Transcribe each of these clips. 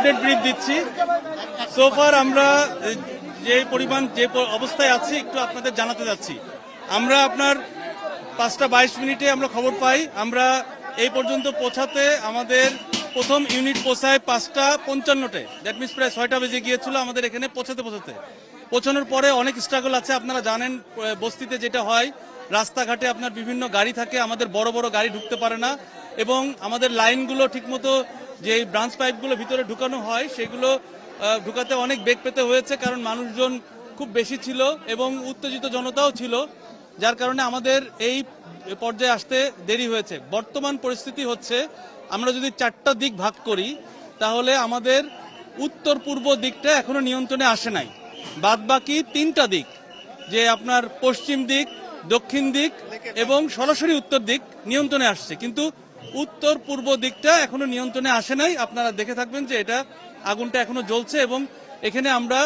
Update brief দিচ্ছি। সোফার আমরা যে পরিমাণ, যে অবস্থায় আছি, একটু আপনাদের জানাতে যাচ্ছি। আমরা আপনার পাঁচটা বাইশ মিনিটে আমরা খবর পাই। আমরা এই পর্যন্ত পৌঁছাতে আমাদের প্রথম ইউনিট পৌঁছায় পাঁচটা পঞ্চান্নটে। দ্যাট মিনস প্রায় ছয়টা বেজে গিয়েছিল আমাদের এখানে পৌঁছাতে পৌঁছাতে। পৌঁছানোর পরে অনেক স্ট্রাগল আছে, আপনারা জানেন বস্তিতে যেটা হয়, রাস্তাঘাটে আপনার বিভিন্ন গাড়ি থাকে, আমাদের বড় বড় গাড়ি ঢুকতে পারে না। এবং আমাদের লাইনগুলো ঠিকমতো যে এই ব্রাঞ্চ পাইপগুলো ভিতরে ঢুকানো হয়, সেগুলো ঢুকাতে অনেক বেগ পেতে হয়েছে কারণ মানুষজন খুব বেশি ছিল এবং উত্তেজিত জনতাও ছিল, যার কারণে আমাদের এই পর্যায়ে আসতে দেরি হয়েছে। বর্তমান পরিস্থিতি হচ্ছে, আমরা যদি চারটা দিক ভাগ করি, তাহলে আমাদের উত্তর পূর্ব দিকটা এখনও নিয়ন্ত্রণে আসে নাই। বাদ বাকি তিনটা দিক, যে আপনার পশ্চিম দিক, দক্ষিণ দিক এবং সরাসরি উত্তর দিক নিয়ন্ত্রণে আসছে। কিন্তু উত্তর পূর্ব দিকটা এখনও নিয়ন্ত্রণে আসে নাই। আপনারা দেখে থাকবেন যে এটা আগুনটা এখনও জ্বলছে এবং এখানে আমরা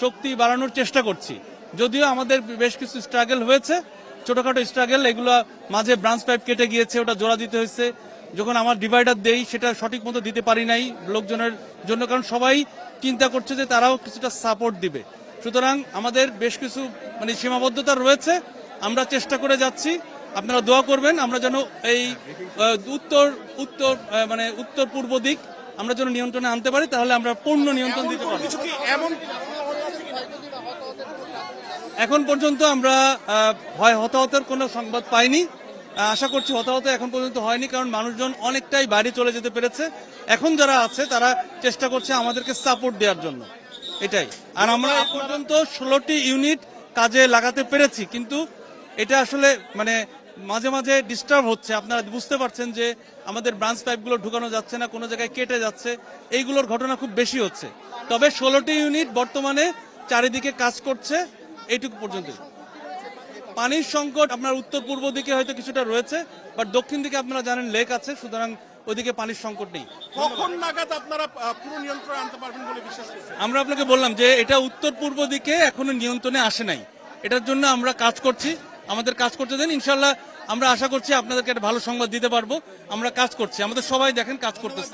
শক্তি বাড়ানোর চেষ্টা করছি। যদিও আমাদের বেশ কিছু স্ট্রাগল হয়েছে। ছোটখাটো স্ট্রাগল এগুলো মাঝে ব্রাঞ্চ পাইপ কেটে গিয়েছে, ওটা জোড়া দিতে হয়েছে। যখন আমার ডিভাইডার দেই, সেটা সঠিক মতো দিতে পারি নাই লোকজনের জন্য, কারণ সবাই চিন্তা করছে যে তারাও কিছুটা সাপোর্ট দিবে। সুতরাং আমাদের বেশ কিছু মানে সীমাবদ্ধতা রয়েছে। আমরা চেষ্টা করে যাচ্ছি। আপনারা দোয়া করবেন আমরা যেন এই উত্তর উত্তর মানে উত্তর পূর্ব দিক আমরা যেন নিয়ন্ত্রণে আনতে পারি তাহলে আমরা পূর্ণ নিয়ন্ত্রণ দিতে পারি এমন এখন পর্যন্ত আমরা হয় হতাহতের কোনো সংবাদ পাইনি। আশা করছি হতাহত এখন পর্যন্ত হয়নি কারণ মানুষজন অনেকটাই বাইরে চলে যেতে পেরেছে। এখন যারা আছে তারা চেষ্টা করছে আমাদেরকে সাপোর্ট দেওয়ার জন্য। এটাই। আর আমরা পর্যন্ত ষোলোটি ইউনিট কাজে লাগাতে পেরেছি কিন্তু এটা আসলে মানে মাঝে মাঝে ডিস্টার্ব হচ্ছে। আপনারা বুঝতে পারছেন যে আমাদের ব্রাঞ্চ পাইপগুলো ঢুকানো যাচ্ছে না কোনো জায়গায় কেটে যাচ্ছে। এইগুলোর ঘটনা খুব বেশি হচ্ছে। তবে ষোলোটি ইউনিট বর্তমানে চারিদিকে কাজ করছে এইটুকু পর্যন্ত। পানির সংকট আপনার উত্তর পূর্ব দিকে হয়তো কিছুটা রয়েছে বাট দক্ষিণ দিকে আপনারা জানেন লেক আছে সুতরাং ওদিকে পানির সংকট নেই। কখন নাগাদ আপনারা পুরো নিয়ন্ত্রণ আনতে পারবেন বলে বিশ্বাস আমরা আপনাকে বললাম যে এটা উত্তর পূর্ব দিকে এখনও নিয়ন্ত্রণে আসে নাই। এটার জন্য আমরা কাজ করছি। আমাদের কাজ করতে দেন ইনশাল্লাহ আমরা আশা করছি আপনাদেরকে একটা ভালো সংবাদ দিতে পারব। আমরা কাজ করছি, আমাদের সবাই দেখেন কাজ করতেছে।